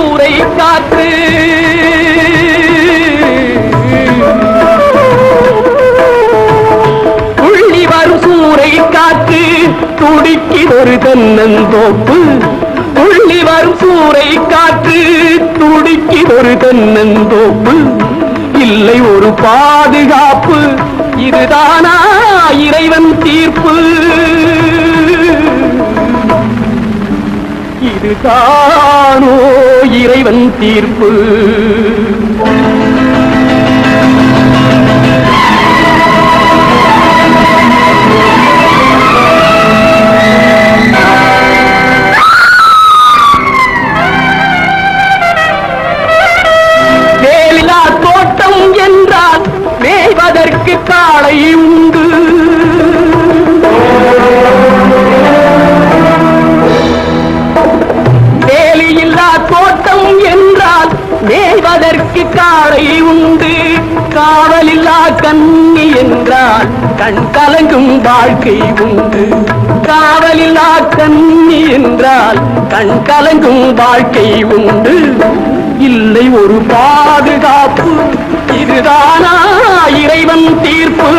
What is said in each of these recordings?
கூரை காற்று துள்ளி வரும் சூறை காற்று துடிக்கி ஒரு தன்னந்தோப்பு துள்ளி வரும் சூறை காற்று துடிக்கி ஒரு தன்னந்தோப்பு இல்லை ஒரு பாதுகாப்பு. இதுதானா இறைவன் தீர்ப்பு. இதுதானோ இறைவன் தீர்ப்பு? காளை உண்டு. காவலில்லா கண்ணி என்றால் கண் கலங்கும் வாழ்க்கை உண்டு. காவலில்லா கண்ணி என்றால் கண் கலங்கும் வாழ்க்கை உண்டு. இல்லை ஒரு பாதுகாப்பு இதுதானா இறைவன் தீர்ப்பு?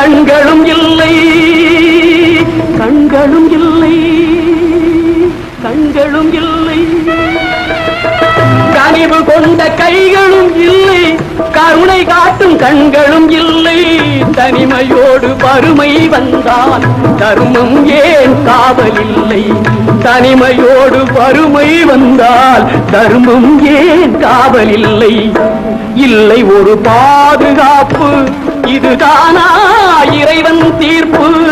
கண்களும் இல்லை. கண்களும் இல்லை. கண்களும் இல்லை. கனிவு கொண்ட கைகளும் இல்லை. கருணை காட்டும் கண்களும் இல்லை. தனிமையோடு வறுமை வந்தால் தர்மம் ஏன் காவல் இல்லை? தனிமையோடு வறுமை வந்தால் தர்மம் ஏன் காவல் இல்லை? இல்லை ஒரு பாதுகாப்பு இதுதானா? தீர்ப்பு